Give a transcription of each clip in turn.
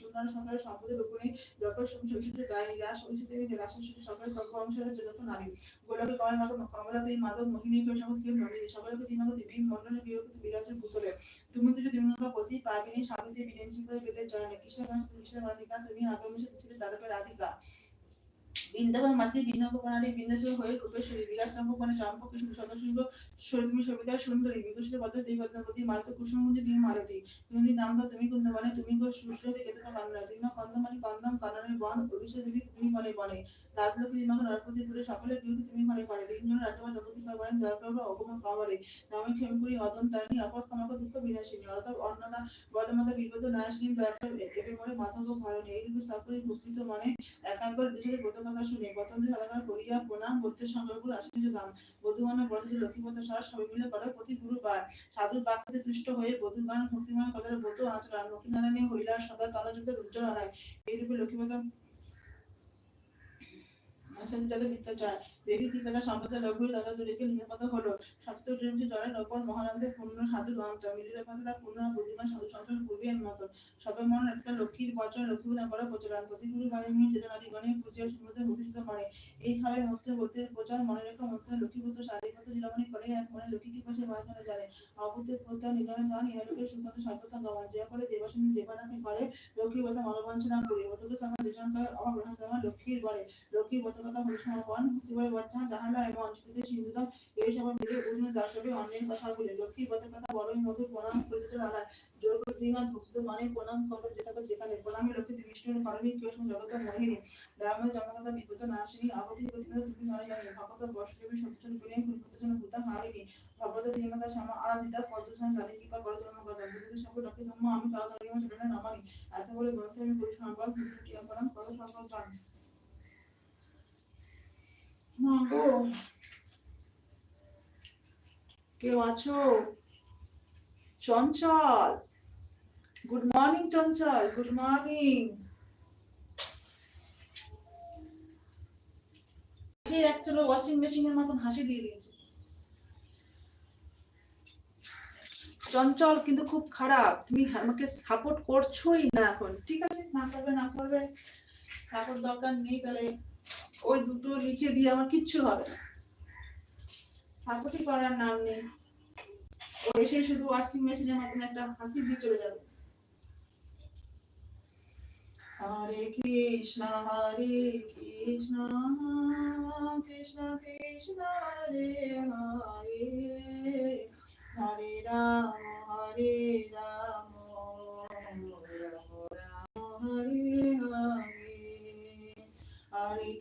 সুন্দর সরকারের সম্পদের রূপণী যখন সূর্য দায় নিরাশ ঐশ্বর্য নিরাশের সরকারের সকল অনুসারে যত নারী, গোলকে কমল মাধব, কমলা দেবী মাধব, মোহিনী কেউ সমস্ত কেউ নদী সকলকে তিন দেবী, মন্ডলে বিরক্ত বিরাজের ভূতলে তুমি যদি মঙ্গা পতি পাবিনী সাবিত্রী বিরেঞ্চি করে বেদের জননী কৃষ্ণ কৃষ্ণ রাধিকা তুমি আগামী ছিলে তারপরে রাধিকা। বৃন্দাবন মাতৃ বৃন্দাবনারী বৃন্দাচল হয়ে রূপেশ্বরী বিরাট চম্পকনে চম্পক সদস্য শরীর সবিতা, সুন্দরী বিকশিত পদ্ম দেবী মালতী কুসুমকুঞ্জ তুমি তুমি নাম দাও তুমি কুন্দবনে, তুমি গো সুশ্রী কেতন কান্না তুমি কন্দমানি কন্দম বন, অভিষেক দেবী, তুমি বনে বনে সকলে তুমি ঘরে করে। তিনজন রাজবা দপতি পাবেন দরকার অগম নামে অদম তারিণী আপদ কামাক দুঃখ বিনাশিনী। অর্থাৎ অন্নদা, বদমাতা, বিপদ নাশিনী দয়াকর এবে মরে মাধব ঘরণী এইরূপে সকলে প্রকৃত মনে। একাগ্র শুনে বতন্ত্রী সদাকার করিয়া প্রণাম বদ্ধের আসিনি যে দাম। বধুমানের বড় যে লক্ষ্মীপদ সহ সবাই মিলে করে প্রতি গুরুবার। সাধুর বাক্যতে তুষ্ট হয়ে বধুগান ভক্তিমান কথার ব্রত আচরণ। লক্ষ্মীনারায়ণী হইলা সদা তলযুক্তের উজ্জ্বল আনায় এইরূপে লক্ষ্মীপদ যাদের বিদ্যাচার দেবী সুমতে করে এইভাবে ভক্তির প্রচার মনে রেখে মূর্তি লক্ষ্মীপুত্র শারীরগত জিলামণি করে এক মনে লক্ষ্মী কি পাশে বাঁচানো জানে অবুদ্ধের প্রত্যয় নিধনে যান ইহালোকে সুমত সর্বতা গমন। যে করে দেবাসিনী দেবানাকে করে লক্ষ্মী কথা মনোবঞ্চনা করি অতত সময় দেশঙ্কার অভাব গ্রহণ লক্ষ্মীর বলে লক্ষ্মী বচকতা হরিসমাপন ভক্তিবলে বাচ্চা যাহারা এবং অঞ্চলিতে সিন্ধুদম এই সব মিলে উর্মি দাসবে অন্যের কথা বলে। লক্ষ্মী বচকতা বড়ই মধুর প্রণাম করিতে আলা জোর করে ভক্ত মানে প্রণাম কর যেটাকে যেখানে। প্রণামী লক্ষ্মী বিষ্ণুর করণী কেউ জগত মোহিনী। দামে জগতা বিপদ নাশিনী আগতি গতি তুমি নয় জানি। ভগত বর্ষদেবী সত্যচন বিনয় কুলপতজন ভূতা হারিনি। ভগবত দেবতা শ্যামা আরাধিতা পদ্মসান দানি কৃপা করে জন্ম কথা বুদ্ধি সব লক্ষ্মী ধর্ম, আমি তাড়াতাড়ি চলে নামানি। এত বলে গ্রন্থে আমি করি সমাপন টিয়া করাম করো সকল গান মা গো কেউ আছো? Chanchal. Good morning Chanchal. Good morning একটা ওয়াশিং মেশিনের মতন হাসি দিয়ে দিয়েছে। চঞ্চল কিন্তু খুব খারাপ। তুমি আমাকে সাপোর্ট করছোই না এখন। ঠিক আছে? না করবে না করবে। সাপোর্ট দরকার নেই তাহলে। ওই দুটো লিখে দিয়ে আমার কিচ্ছু হবে না। সাপোর্টই করার নাম নেই। ও এসে শুধু ওয়াশিং মেশিনের মতন একটা হাসি দিয়ে চলে যাবে। হরে কৃষ্ণ হরে কৃষ্ণ কৃষ্ণ কৃষ্ণ, হরে হরে। হরে রাম হরে রাম রাম রাম, হরে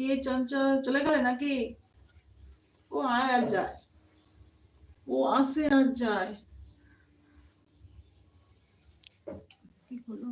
কে চঞ্চল চলে গেলে নাকি ও আয় আর যায় ও আসে আর যায় কি হলো